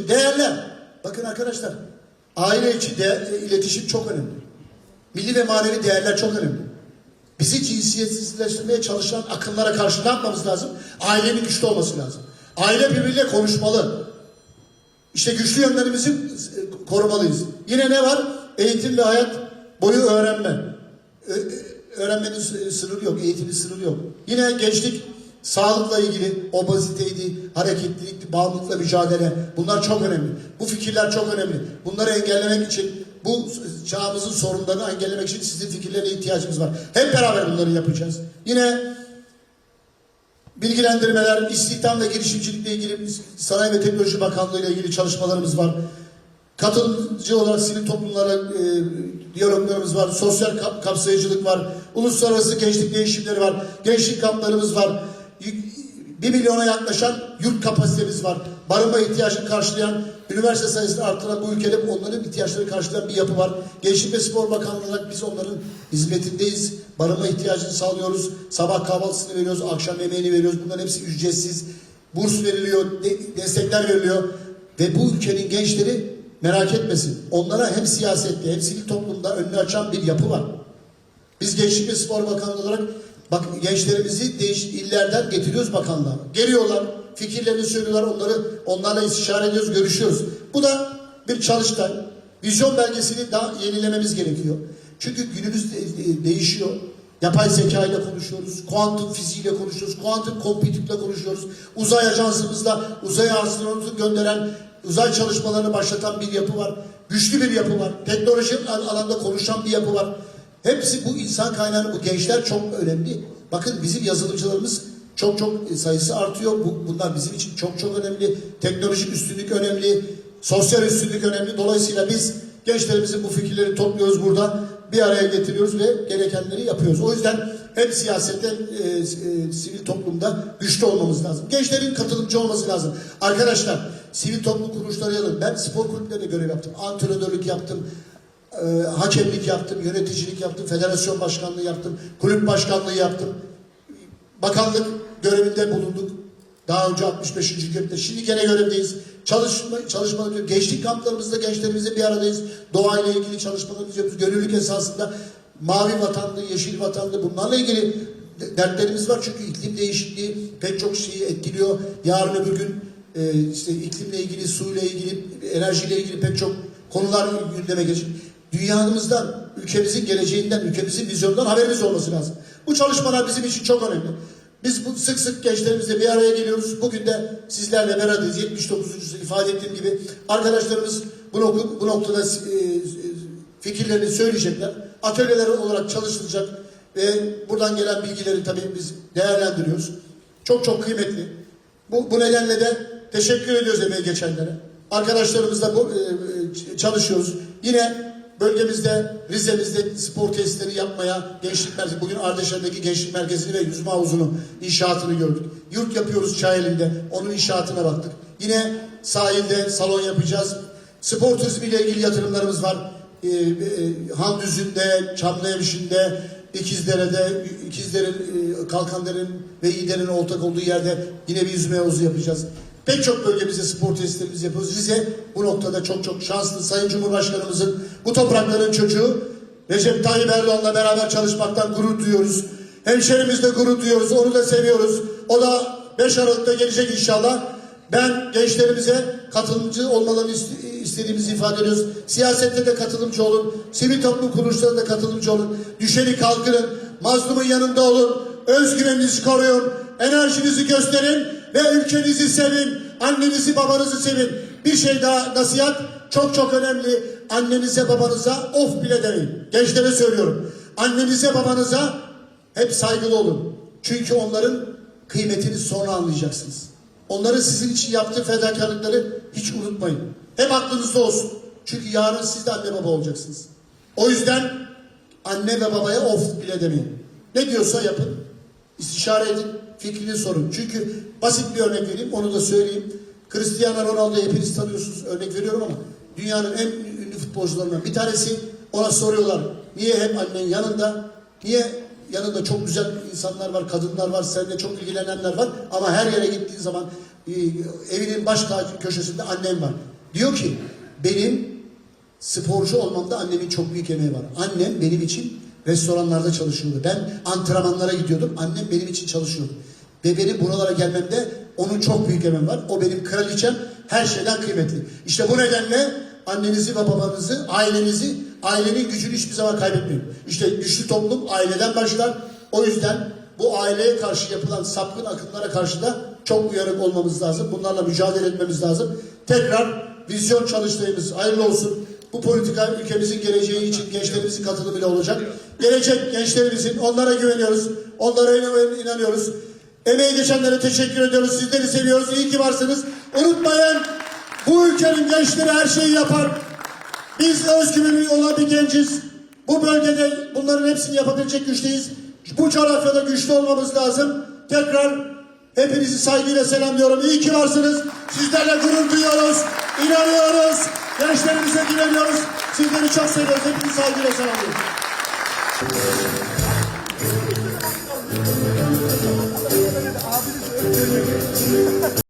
şimdi değerler. Bakın arkadaşlar aile içi de, e, iletişim çok önemli. Milli ve manevi değerler çok önemli. Bizi cinsiyetsizleştirmeye çalışan akımlara karşı ne yapmamız lazım? Ailenin güçlü olması lazım. Aile birbiriyle konuşmalı. İşte güçlü yönlerimizi e, korumalıyız. Yine ne var? Eğitim ve hayat boyu öğrenme. Ö- Öğrenmenin sı- sınırı yok, eğitimin sınırı yok. Yine gençlik sağlıkla ilgili obeziteydi, hareketlilik, bağımlılıkla mücadele bunlar çok önemli. Bu fikirler çok önemli. Bunları engellemek için bu çağımızın sorunlarını engellemek için sizin fikirlerine ihtiyacımız var. Hep beraber bunları yapacağız. Yine bilgilendirmeler, istihdam ve girişimcilikle ilgili Sanayi ve Teknoloji Bakanlığı ile ilgili çalışmalarımız var. Katılımcı olarak sivil toplumlara e, diyaloglarımız var. Sosyal kap- kapsayıcılık var. Uluslararası gençlik değişimleri var. Gençlik kamplarımız var. Y- Bir milyona yaklaşan yurt kapasitemiz var. Barınma ihtiyacını karşılayan, üniversite sayısını artıran bu ülkede onların ihtiyaçlarını karşılayan bir yapı var. Gençlik ve Spor Bakanlığı olarak biz onların hizmetindeyiz. Barınma ihtiyacını sağlıyoruz. Sabah kahvaltısını veriyoruz, akşam yemeğini veriyoruz. Bunların hepsi ücretsiz. Burs veriliyor, de- destekler veriliyor. Ve bu ülkenin gençleri merak etmesin. Onlara hem siyasette hem sivil toplumda önünü açan bir yapı var. Biz Gençlik ve Spor Bakanlığı olarak bak gençlerimizi değiş illerden getiriyoruz bakanlığa. Geliyorlar, fikirlerini söylüyorlar, onları onlarla istişare ediyoruz, görüşüyoruz. Bu da bir çalıştay. Vizyon belgesini daha yenilememiz gerekiyor. Çünkü günümüz de- de- değişiyor. Yapay zeka ile konuşuyoruz, kuantum fiziğiyle konuşuyoruz, kuantum computing'le konuşuyoruz. Uzay ajansımızda uzay astronotu gönderen, uzay çalışmalarını başlatan bir yapı var. Güçlü bir yapı var. Teknoloji al- alanda konuşan bir yapı var. Hepsi bu insan kaynağını, bu gençler çok önemli. Bakın bizim yazılımcılarımız çok çok sayısı artıyor. Bu, bunlar bizim için çok çok önemli. Teknolojik üstünlük önemli. Sosyal üstünlük önemli. Dolayısıyla biz gençlerimizin bu fikirleri topluyoruz burada. Bir araya getiriyoruz ve gerekenleri yapıyoruz. O yüzden hem siyasette e, e, sivil toplumda güçlü olmamız lazım. Gençlerin katılımcı olması lazım. Arkadaşlar sivil toplum kuruluşları yanında ben spor kulüplerinde görev yaptım. Antrenörlük yaptım. E, hakemlik yaptım, yöneticilik yaptım, federasyon başkanlığı yaptım, kulüp başkanlığı yaptım. Bakanlık görevinde bulunduk. Daha önce 65. görevde. Şimdi gene görevdeyiz. Çalışma, çalışma yapıyoruz. Gençlik kamplarımızda gençlerimizle bir aradayız. Doğayla ilgili çalışmalarımızı yapıyoruz. Gönüllülük esasında mavi vatanlı, yeşil vatanlı bunlarla ilgili de- dertlerimiz var. Çünkü iklim değişikliği pek çok şeyi etkiliyor. Yarın öbür gün e, işte iklimle ilgili, suyla ilgili, enerjiyle ilgili pek çok konular gündeme gelecek. Dünyamızdan, ülkemizin geleceğinden, ülkemizin vizyonundan haberimiz olması lazım. Bu çalışmalar bizim için çok önemli. Biz bu sık sık gençlerimizle bir araya geliyoruz. Bugün de sizlerle beraberiz. 79. ifade ettiğim gibi arkadaşlarımız bu, nok- bu noktada e, e, fikirlerini söyleyecekler. Atölyeler olarak çalışılacak ve buradan gelen bilgileri tabii biz değerlendiriyoruz. Çok çok kıymetli. Bu, bu nedenle de teşekkür ediyoruz emeği geçenlere. Arkadaşlarımızla bu, e, e, çalışıyoruz. Yine bölgemizde, Rize'mizde spor testleri yapmaya gençlik merkezi, bugün Ardeşen'deki gençlik merkezini ve yüzme havuzunu inşaatını gördük. Yurt yapıyoruz Çayeli'nde, onun inşaatına baktık. Yine sahilde salon yapacağız. Spor turizmiyle ilgili yatırımlarımız var. E, e, Handüzü'nde, Çamlıhemşin'de, İkizdere'de, İkizder'in, e, Kalkander'in ve İğder'in ortak olduğu yerde yine bir yüzme havuzu yapacağız. Pek çok bölgemizde spor testlerimizi yapıyoruz. Rize bu noktada çok çok şanslı. Sayın Cumhurbaşkanımızın bu toprakların çocuğu Recep Tayyip Erdoğan'la beraber çalışmaktan gurur duyuyoruz. Hemşerimizle gurur duyuyoruz. Onu da seviyoruz. O da 5 Aralık'ta gelecek inşallah. Ben gençlerimize katılımcı olmalarını ist- istediğimizi ifade ediyoruz. Siyasette de katılımcı olun. Sivil toplum kuruluşlarında katılımcı olun. Düşeni kalkının. Mazlumun yanında olun. Özgüveninizi koruyun. Enerjinizi gösterin ve ülkenizi sevin. Annenizi babanızı sevin. Bir şey daha nasihat çok çok önemli. Annenize babanıza of bile demeyin. Gençlere söylüyorum. Annenize babanıza hep saygılı olun. Çünkü onların kıymetini sonra anlayacaksınız. Onların sizin için yaptığı fedakarlıkları hiç unutmayın. Hep aklınızda olsun. Çünkü yarın siz de anne baba olacaksınız. O yüzden anne ve babaya of bile demeyin. Ne diyorsa yapın. İstişare edin. Fikrini sorun. Çünkü basit bir örnek vereyim. Onu da söyleyeyim. Cristiano Ronaldo'yu hepiniz tanıyorsunuz. Örnek veriyorum ama dünyanın en ünlü futbolcularından bir tanesi. Ona soruyorlar. Niye hep annen yanında? Niye yanında çok güzel insanlar var, kadınlar var, seninle çok ilgilenenler var. Ama her yere gittiğin zaman e, evinin baş köşesinde annem var. Diyor ki benim sporcu olmamda annemin çok büyük emeği var. Annem benim için restoranlarda çalışıyordu. Ben antrenmanlara gidiyordum. Annem benim için çalışıyordu. Ve benim buralara gelmemde onun çok büyük emeği var. O benim kraliçem her şeyden kıymetli. İşte bu nedenle annenizi ve babanızı, ailenizi, ailenin gücünü hiçbir zaman kaybetmeyin. İşte güçlü toplum aileden başlar. O yüzden bu aileye karşı yapılan sapkın akımlara karşı da çok uyanık olmamız lazım. Bunlarla mücadele etmemiz lazım. Tekrar vizyon çalıştığımız hayırlı olsun. Bu politika ülkemizin geleceği için gençlerimizin katılımıyla olacak. Gelecek gençlerimizin onlara güveniyoruz. Onlara inan- inanıyoruz. Emeği geçenlere teşekkür ediyoruz. Sizleri seviyoruz. İyi ki varsınız. Unutmayın bu ülkenin gençleri her şeyi yapar. Biz özgüvenli olan bir genciz. Bu bölgede bunların hepsini yapabilecek güçteyiz. Bu coğrafyada güçlü olmamız lazım. Tekrar hepinizi saygıyla selamlıyorum. İyi ki varsınız. Sizlerle gurur duyuyoruz. İnanıyoruz. Gençlerimize güveniyoruz. Sizleri çok seviyoruz. Hepinizi saygıyla selamlıyorum.